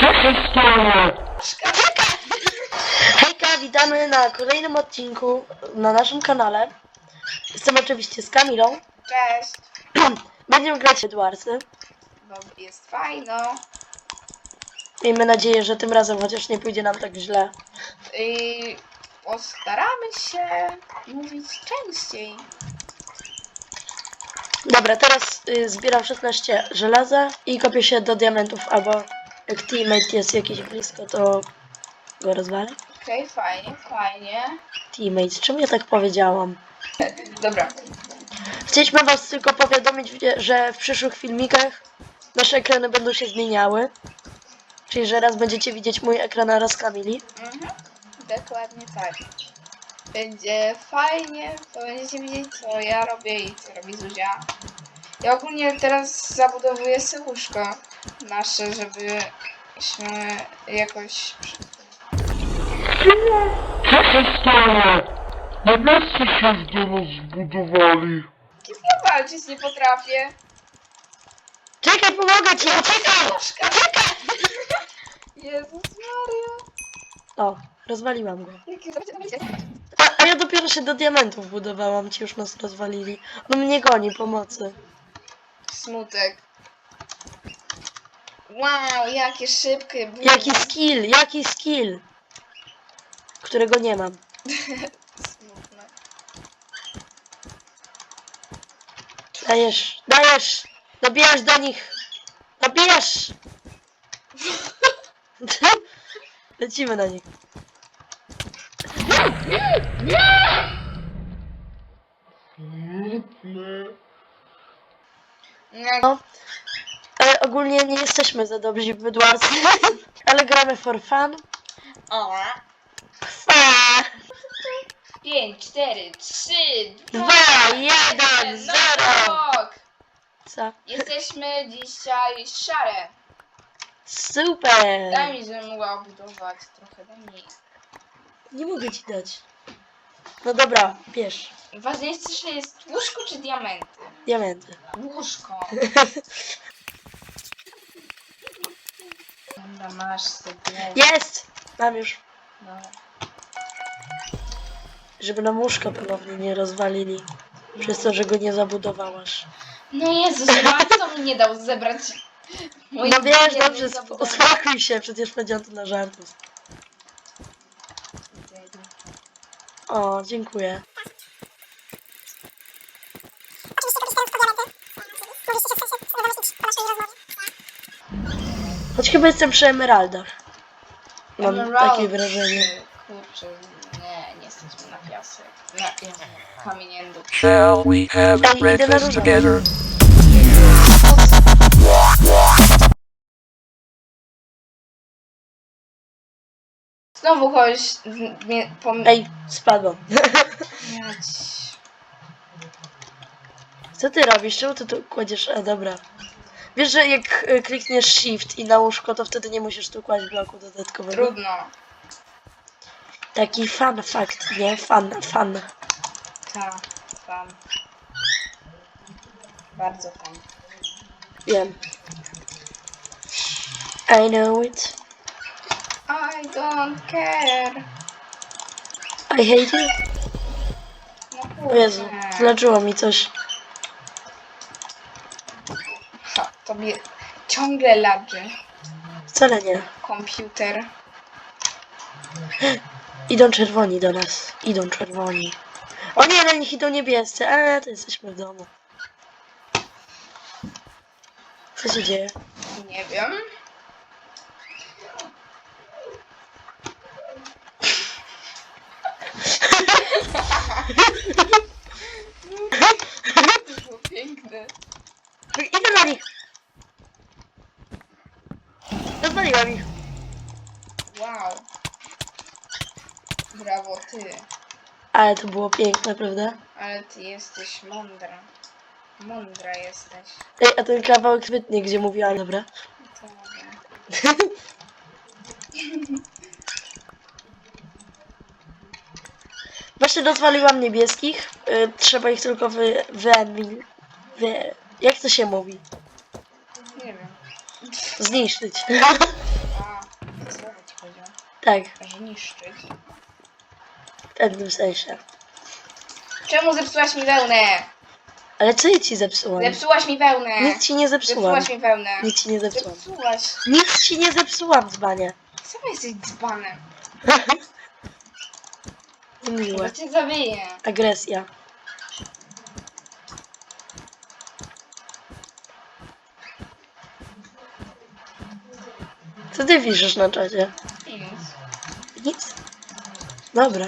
Co się stało? Hejka, witamy na kolejnym odcinku na naszym kanale. Jestem oczywiście z Kamilą. Cześć, Będziemy grać w Edwardsy. bo jest fajno. Miejmy nadzieję, że tym razem chociaż nie pójdzie nam tak źle. I postaramy się mówić częściej. Dobra, teraz y, zbieram 16 żelaza i kopię się do diamentów, albo jak teammate jest jakiś blisko, to go rozwalę. Okej, fajnie, fajnie. Teammate, czemu ja tak powiedziałam? Dobra, Chcieliśmy was tylko powiadomić, że w przyszłych filmikach nasze ekrany będą się zmieniały. Czyli, że raz będziecie widzieć mój ekran, a raz Kamili. mhm. dokładnie tak. Będzie fajnie, to będziecie widzieć co ja robię i co robi Zuzia. Ja ogólnie teraz zabudowuję sobie łóżko nasze, żebyśmy jakoś... Co się stało? Na miejscu się z domu zbudowali. Ja walczyć nie potrafię. Czekaj, pomogę ci, czekaj! Jezus Maria. O, rozwaliłam go. A, a ja dopiero się do diamentów budowałam, ci już nas rozwalili. On mnie goni, pomocy. Smutek. Wow, jakie szybkie były. Jaki skill, jaki skill! Którego nie mam. Smutne. Dajesz, dajesz! Dobijasz do nich! Dobijasz! Lecimy na nich. No, ale ogólnie nie jesteśmy za dobrzy w bydłarce, ale gramy for fun. O. Fa! 5, 4, 3, 2, Dwa, jeden, zero! Co? Jesteśmy dzisiaj szare. Super! Daj mi, żebym mogła obudować trochę, daj mi. Nie mogę ci dać. No dobra, bierz. Ważniejsze jest łóżko czy diamenty? Diamenty. Łóżko. Dobra, masz sobie. Jest! Mam już. Dobra. Żeby nam łóżka ponownie nie rozwalili. Przez to, że go nie zabudowałaś. No Jezus, Max mi nie dał zebrać. moich No wiesz, dobrze, zabudowań. uspokój się, przecież powiedziałam to na żartów. O, dziękuję. Choć chyba jestem przy emeraldach. Mam Emerald. takie wrażenie. Kurczę, nie, nie jesteśmy na piasek. Na Jezu, kamieniędu. Shall we have idę na breakfast różne. together? Znowu kogoś mnie pom... Ej, spadłam. Jać. Co ty robisz? Czemu ty tu kładziesz? A dobra. Wiesz, że jak y, klikniesz shift i na łóżko, to wtedy nie musisz tu kłaść bloku dodatkowego? Trudno. Taki fun fact, nie? Fun, fun. Tak, fan. Bardzo fan. Wiem. I know it. I don't care. I hate you. No O Jezu, zleczyło mi coś. Ha, tobie ciągle ladży Wcale nie. komputer. Idą czerwoni do nas. Idą czerwoni. O nie, na nich idą niebiescy. Eee, to jesteśmy w domu. Co się dzieje? Nie wiem. To było piękne. Idę na nich! Rozwaliłam ich. Wow. Brawo ty. Ale to było piękne, prawda? Ale ty jesteś mądra. Mądra jesteś. Ej, a ten kawałek wytnie, gdzie mówiłam, dobra? Dobra. Właśnie rozwaliłam niebieskich. Y, trzeba ich tylko wy... wy... wy... Jak to się mówi? Nie wiem. Zniszczyć. A, to słowo ci chodziło. tak, Że niszczyć. w pewnym sensie. Czemu zepsułaś mi wełnę? Ale co ja ci zepsułam? Zepsułaś mi wełnę. Nic ci nie zepsułam. Zepsułaś mi wełnę. Nic ci nie zepsułam. Zepsułaś. Nic ci nie zepsułam, dzbanie. Sama jesteś dzbanem. Niemiłe. Chyba cię zabiję. Agresja. Co ty piszesz na czacie? Nic. Nic. Dobra.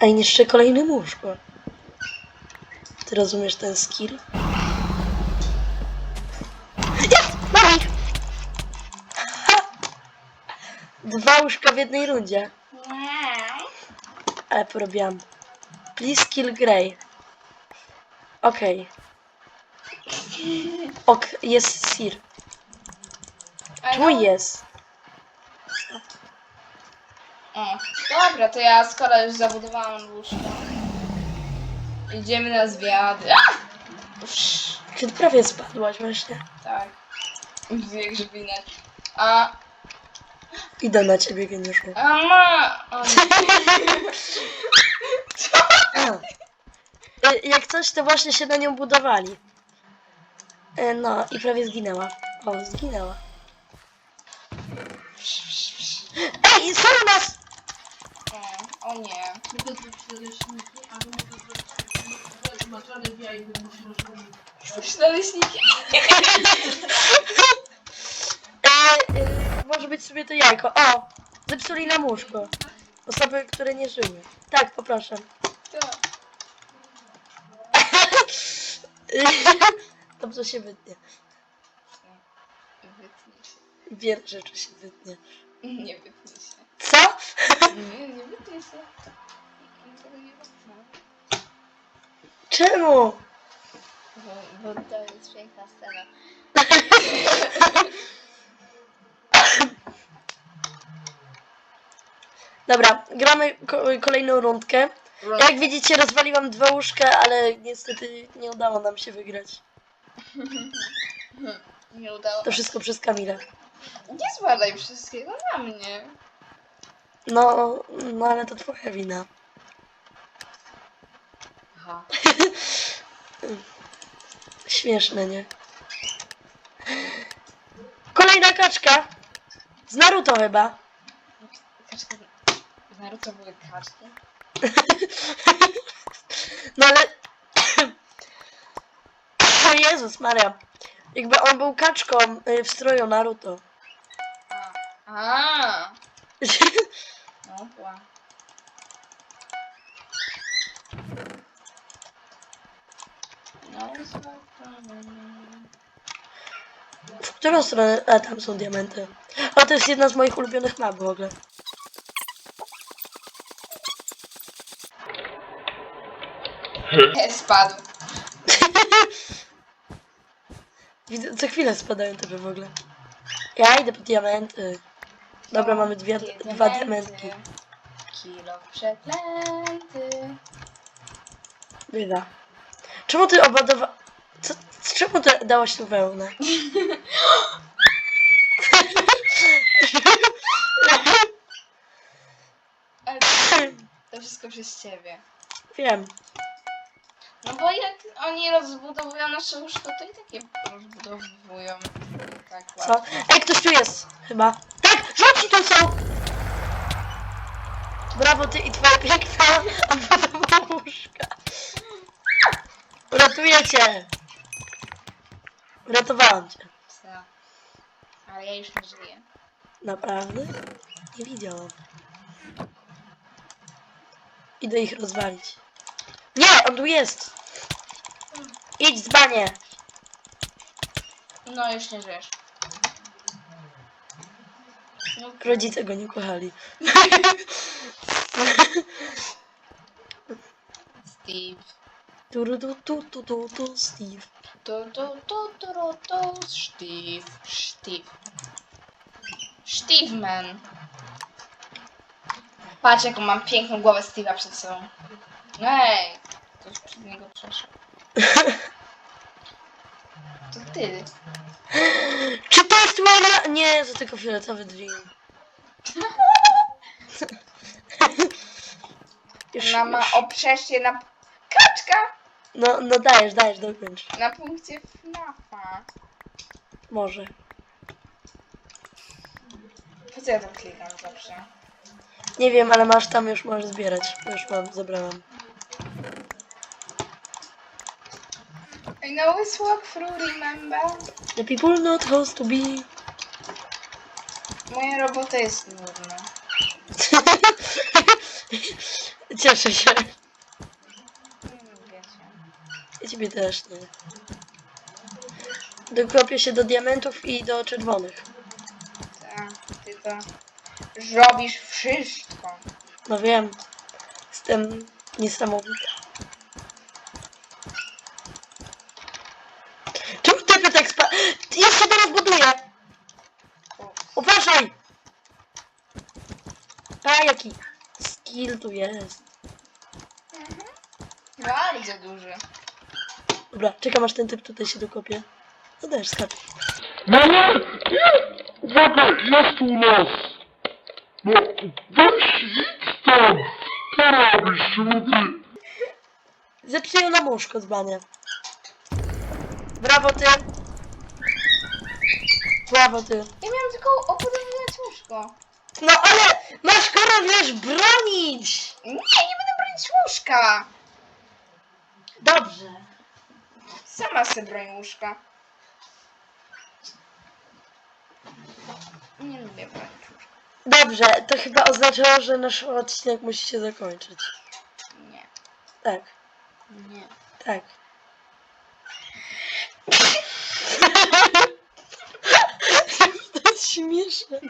A i niszczę kolejne łóżko. Ty rozumiesz ten skill? Jest! Mam ich! Ha! Dwa łóżka w jednej rundzie. Ale porobiłam. Please kill Grey. Okej. Ok, jest Sir. Czemu jest? O, dobra, to ja skoro już zabudowałam łóżko. Idziemy na zwiady. A! Psz, Czy ty prawie spadłaś właśnie? tak. Jak żywinę. A, Idę na ciebie, geniuszu. a ma... O, nie. Jak coś, to właśnie się na nią budowali. E, No, i prawie zginęła. O, zginęła. Ej, są u nas! o, o nie. Naleśniki? E, e, może być sobie to jajko. O! Zepsuli nam łóżko. Osoby, które nie żyły. Tak, poproszę. Dobrze się wytnie. Wytnij się. Wiele rzeczy się wytnie. Nie wytnij się. Co? Nie, nie wytnij się. Tego nie wytnę. Czemu? Bo, bo to jest piękna scena. Dobra, gramy ko kolejną rundkę. Jak widzicie, rozwaliłam dwa łóżka, ale niestety nie udało nam się wygrać. Nie udało. To wszystko przez Kamilę. Nie zbadaj wszystkiego na mnie. No, no ale to twoja wina. Aha. Śmieszne, nie? Kolejna kaczka! Z Naruto chyba. W Naruto były kaczki? No ale... O Jezus Maria. Jakby on był kaczką y, w stroju Naruto. A. A. No, była. No, W którą stronę? A, tam są diamenty. A to jest jedna z moich ulubionych map w ogóle. Spadł. Widzę, co chwilę spadają tobie w ogóle. Ja idę po diamenty. Dobra, mamy dwie, dwa diamentki. Kilo przeklęty. Bywa. Czemu ty obadowa... Co, z czemu ty dałaś tu wełnę? Ale to wszystko przez ciebie. Wiem. No bo jak oni rozbudowują nasze łóżko, to i takie rozbudowują. Tak Co? Ej, ktoś tu jest. Chyba. Tak! Rzuci tu są! Brawo ty i twoja piękna łóżka. Uratuję cię. Uratowałam cię. Co? Ale ja już nie żyję. Naprawdę? Nie widziałam. Idę ich rozwalić. Nie, on tu jest! Idź dzbanie! No już nie żyjesz. No, Rodzice go nie kochali. Steve. Tu, tu, tu, tu, tu, tu, Steve. Tu, tu, tu, tu, tu, tu, Steve. Steve. Steve man. Patrz jaką mam piękną głowę Steve'a przed sobą. Ej! Ktoś przed niego przeszedł. To ty. Czy to jest moja... Nie, to tylko fioletowy dream. Już, Mama już. oprzesz się na... Kaczka! No, no dajesz, dajesz, dokończ. Na punkcie FNAFa. Może. Po co ja tam klikam zawsze? Nie wiem, ale masz tam, już możesz zbierać. Już mam, zebrałam. I know it's walk through, remember? The people not supposed to be... Moja robota jest nudna. Cieszę się. Nie. I ciebie też, nie. Dokopię się do diamentów i do czerwonych. Tak, ty to robisz wszystko. No wiem. Jestem niesamowita. Czemu typy tak spa... Ja się teraz buduję! Uważaj! A jaki skill tu jest. Bardzo duży. Dobra, czekam aż ten typ tutaj się dokopie. No też skacz. No nie, nie! Uwaga, jest u nas! No, weź idź tam! Co robisz? Zepsuję na łóżko dzbanie. Brawo ty! Brawo ty! Ja miałam tylko obudowywać łóżko. No ale masz wiesz, bronić! Nie, nie będę bronić łóżka. Dobrze. Sama sobie broń łóżka. Nie lubię bronić łóżka. Dobrze, to chyba oznaczało, że nasz odcinek musi się zakończyć. Nie. Tak, Nie. tak. To jest śmieszne.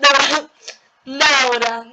Dobra, Laura.